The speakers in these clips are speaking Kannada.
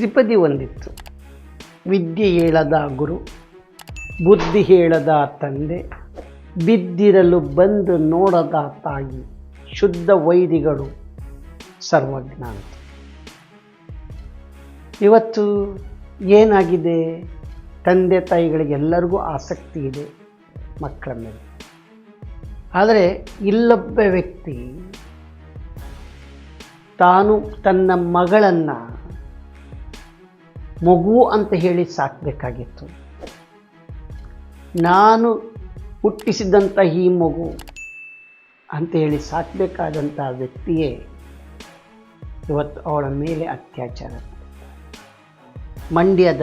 ತ್ರಿಪದಿ ಒಂದಿತ್ತು. ವಿದ್ಯೆ ಹೇಳದ ಗುರು, ಬುದ್ಧಿ ಹೇಳದ ತಂದೆ, ಬಿದ್ದಿರಲು ಬಂದು ನೋಡದ ತಾಯಿ, ಶುದ್ಧ ವೈದಿಗಳು ಸರ್ವಜ್ಞ ಅಂತ ಇವತ್ತು ಏನಾಗಿದೆ? ತಂದೆ ತಾಯಿಗಳಿಗೆಲ್ಲರಿಗೂ ಆಸಕ್ತಿ ಇದೆ, ಮಕ್ಕಳ ಮೇಲೆ. ಆದರೆ ಇಲ್ಲೊಬ್ಬ ವ್ಯಕ್ತಿ ತಾನು ತನ್ನ ಮಗಳನ್ನು ಮಗು ಅಂತ ಹೇಳಿ ಸಾಕಬೇಕಾಗಿತ್ತು. ನಾನು ಹುಟ್ಟಿಸಿದಂಥ ಈ ಮಗು ಅಂತ ಹೇಳಿ ಸಾಕಬೇಕಾದಂಥ ವ್ಯಕ್ತಿಯೇ ಇವತ್ತು ಅವಳ ಮೇಲೆ ಅತ್ಯಾಚಾರ. ಮಂಡ್ಯದ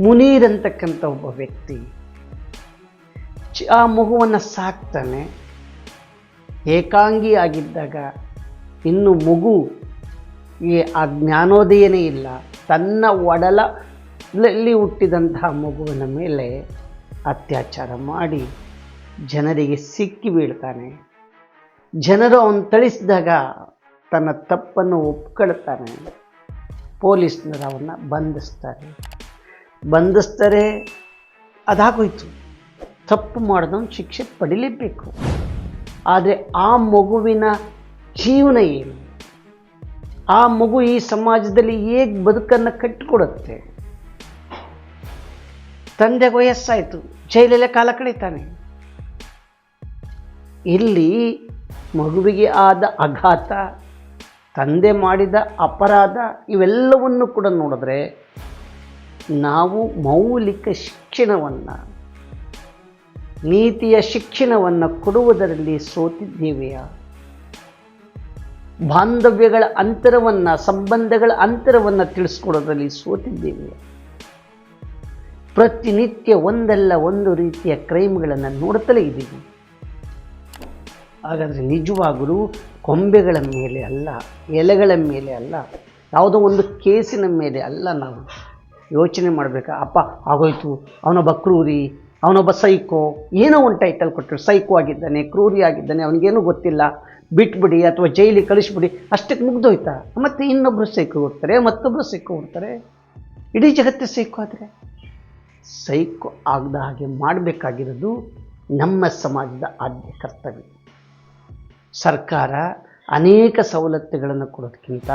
ಮುನೀರ್ ಅಂತಕ್ಕಂಥ ಒಬ್ಬ ವ್ಯಕ್ತಿ ಆ ಮಗುವನ್ನು ಸಾಕ್ತಾನೆ. ಏಕಾಂಗಿಯಾಗಿದ್ದಾಗ ಇನ್ನು ಮಗು ಆ ಜ್ಞಾನೋದಯನೇ ಇಲ್ಲ. ತನ್ನ ಒಡಲಲ್ಲಿ ಹುಟ್ಟಿದಂತಹ ಮಗುವಿನ ಮೇಲೆ ಅತ್ಯಾಚಾರ ಮಾಡಿ ಜನರಿಗೆ ಸಿಕ್ಕಿ ಬೀಳ್ತಾನೆ. ಜನರು ಅವನು ಥಳಿಸಿದಾಗ ತನ್ನ ತಪ್ಪನ್ನು ಒಪ್ಕೊಳ್ತಾನೆ. ಪೊಲೀಸ್ನವರು ಅವನ್ನ ಬಂಧಿಸ್ತಾರೆ. ಬಂಧಿಸ್ತಾರೆ, ಅದಾಗೋಯ್ತು. ತಪ್ಪು ಮಾಡಿದವನು ಶಿಕ್ಷೆ ಪಡಿಲೇಬೇಕು ಆದರೆ ಆ ಮಗುವಿನ ಜೀವನ ಏನು? ಆ ಮಗು ಈ ಸಮಾಜದಲ್ಲಿ ಹೇಗೆ ಬದುಕನ್ನು ಕಟ್ಟಿಕೊಡುತ್ತೆ? ತಂದೆಗೆ ವಯಸ್ಸಾಯಿತು, ಜೈಲಲ್ಲೇ ಕಾಲ ಕಳೀತಾನೆ. ಇಲ್ಲಿ ಮಗುವಿಗೆ ಆದ ಆಘಾತ ತಂದೆ ಮಾಡಿದ ಅಪರಾಧ, ಇವೆಲ್ಲವನ್ನು ಕೂಡ ನೋಡಿದ್ರೆ ನಾವು ಮೌಲಿಕ ಶಿಕ್ಷಣವನ್ನು, ನೀತಿಯ ಶಿಕ್ಷಣವನ್ನು ಕೊಡುವುದರಲ್ಲಿ ಸೋತಿದ್ದೇವೆಯಾ? ಬಾಂಧವ್ಯಗಳ ಅಂತರವನ್ನು, ಸಂಬಂಧಗಳ ಅಂತರವನ್ನು ತಿಳಿಸ್ಕೊಡೋದ್ರಲ್ಲಿ ಸೋತಿದ್ದೇವೆ. ಪ್ರತಿನಿತ್ಯ ಒಂದಲ್ಲ ಒಂದು ರೀತಿಯ ಕ್ರೈಮ್ಗಳನ್ನು ನೋಡುತ್ತಲೇ ಇದ್ದೀವಿ. ಹಾಗಾದರೆ ನಿಜವಾಗಲೂ ಕೊಂಬೆಗಳ ಮೇಲೆ ಅಲ್ಲ, ಎಲೆಗಳ ಮೇಲೆ ಅಲ್ಲ, ಯಾವುದೋ ಒಂದು ಕೇಸಿನ ಮೇಲೆ ಅಲ್ಲ ನಾವು ಯೋಚನೆ ಮಾಡಬೇಕಾ, ಅಪ್ಪ ಆಗೋಯ್ತು, ಅವನೊಬ್ಬ ಕ್ರೂರಿ, ಅವನೊಬ್ಬ ಸೈಕೋ, ಏನೋ ಒಂದು ಟೈಟಲ್ ಕೊಟ್ಟರು, ಸೈಕೋ ಆಗಿದ್ದಾನೆ, ಕ್ರೂರಿ ಆಗಿದ್ದಾನೆ, ಅವನಿಗೇನೂ ಗೊತ್ತಿಲ್ಲ ಬಿಟ್ಬಿಡಿ ಅಥವಾ ಜೈಲಿಗೆ ಕಳಿಸ್ಬಿಡಿ, ಅಷ್ಟಕ್ಕೆ ಮುಗ್ದೋಯ್ತಾ? ಮತ್ತೆ ಇನ್ನೊಬ್ಬರು ಸೈಕೋ ಹೋಗ್ತಾರೆ ಮತ್ತೊಬ್ಬರು ಸೈಕೋ ಹೋಗ್ತಾರೆ ಇಡೀ ಜಗತ್ತೇ ಸೈಕೋ ಆದರೆ. ಸೈಕೋ ಆಗದ ಹಾಗೆ ಮಾಡಬೇಕಾಗಿರೋದು ನಮ್ಮ ಸಮಾಜದ ಆದ್ಯ ಕರ್ತವ್ಯ. ಸರ್ಕಾರ ಅನೇಕ ಸವಲತ್ತುಗಳನ್ನು ಕೊಡೋದಕ್ಕಿಂತ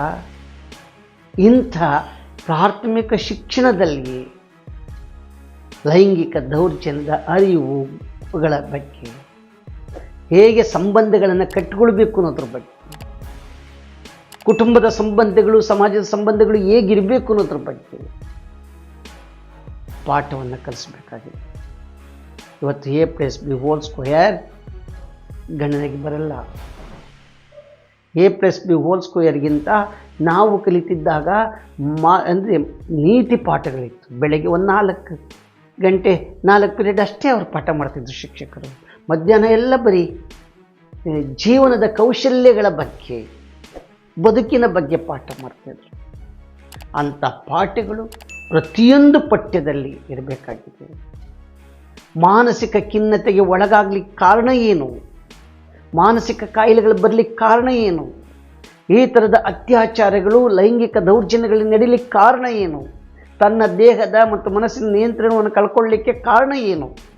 ಇಂಥ ಪ್ರಾಥಮಿಕ ಶಿಕ್ಷಣದಲ್ಲಿ ಲೈಂಗಿಕ ದೌರ್ಜನ್ಯದ ಅರಿವುಗಳ ಬಗ್ಗೆ ಹೇಗೆ ಸಂಬಂಧಗಳನ್ನು ಕಟ್ಟಿಕೊಳ್ಬೇಕು ಅನ್ನೋದ್ರ ಬಗ್ಗೆ, ಕುಟುಂಬದ ಸಂಬಂಧಗಳು, ಸಮಾಜದ ಸಂಬಂಧಗಳು ಹೇಗಿರಬೇಕು ಅನ್ನೋದ್ರ ಬಗ್ಗೆ ಪಾಠವನ್ನು ಕಲಿಸ್ಬೇಕಾಗಿದೆ. ಇವತ್ತು A plus B whole square ಗಣನೆಗೆ ಬರಲ್ಲ. ಎ ಪ್ಲಸ್ ಬಿ ಹೋಲ್ ಸ್ಕ್ವೇರ್ಗಿಂತ ನಾವು ಕಲಿತಿದ್ದಾಗ ಮಾ, ಅಂದರೆ ನೀತಿ ಪಾಠಗಳಿತ್ತು. ಬೆಳಗ್ಗೆ ಒಂದು ನಾಲ್ಕು ಗಂಟೆ, ನಾಲ್ಕು ಪೀರಿಯಡ್ ಅಷ್ಟೇ ಅವರು ಪಾಠ ಮಾಡ್ತಿದ್ರು ಶಿಕ್ಷಕರು. ಮಧ್ಯಾಹ್ನ ಎಲ್ಲ ಬರೀ ಜೀವನದ ಕೌಶಲ್ಯಗಳ ಬಗ್ಗೆ, ಬದುಕಿನ ಬಗ್ಗೆ ಪಾಠ ಮಾಡ್ತಾಯಿದ್ರು ಅಂಥ ಪಾಠಗಳು ಪ್ರತಿಯೊಂದು ಪಠ್ಯದಲ್ಲಿ ಇರಬೇಕಾಗಿದೆ. ಮಾನಸಿಕ ಖಿನ್ನತೆಗೆ ಒಳಗಾಗಲಿಕ್ಕೆ ಕಾರಣ ಏನು? ಮಾನಸಿಕ ಕಾಯಿಲೆಗಳು ಬರಲಿಕ್ಕೆ ಕಾರಣ ಏನು? ಈ ಥರದ ಅತ್ಯಾಚಾರಗಳು, ಲೈಂಗಿಕ ದೌರ್ಜನ್ಯಗಳು ನಡೀಲಿಕ್ಕೆ ಕಾರಣ ಏನು? ತನ್ನ ದೇಹದ ಮತ್ತು ಮನಸ್ಸಿನ ನಿಯಂತ್ರಣವನ್ನು ಕಳ್ಕೊಳ್ಳಿಕ್ಕೆ ಕಾರಣ ಏನು?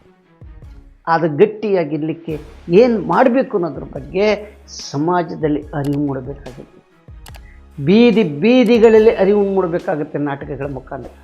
ಅದು ಗಟ್ಟಿಯಾಗಿರಲಿಕ್ಕೆ ಏನು ಮಾಡಬೇಕು ಅನ್ನೋದ್ರ ಬಗ್ಗೆ ಸಮಾಜದಲ್ಲಿ ಅರಿವು ಮೂಡಬೇಕಾಗುತ್ತೆ. ಬೀದಿ ಬೀದಿಗಳಲ್ಲಿ ಅರಿವು ಮೂಡಬೇಕಾಗುತ್ತೆ ನಾಟಕಗಳ ಮುಖಾಂತರ.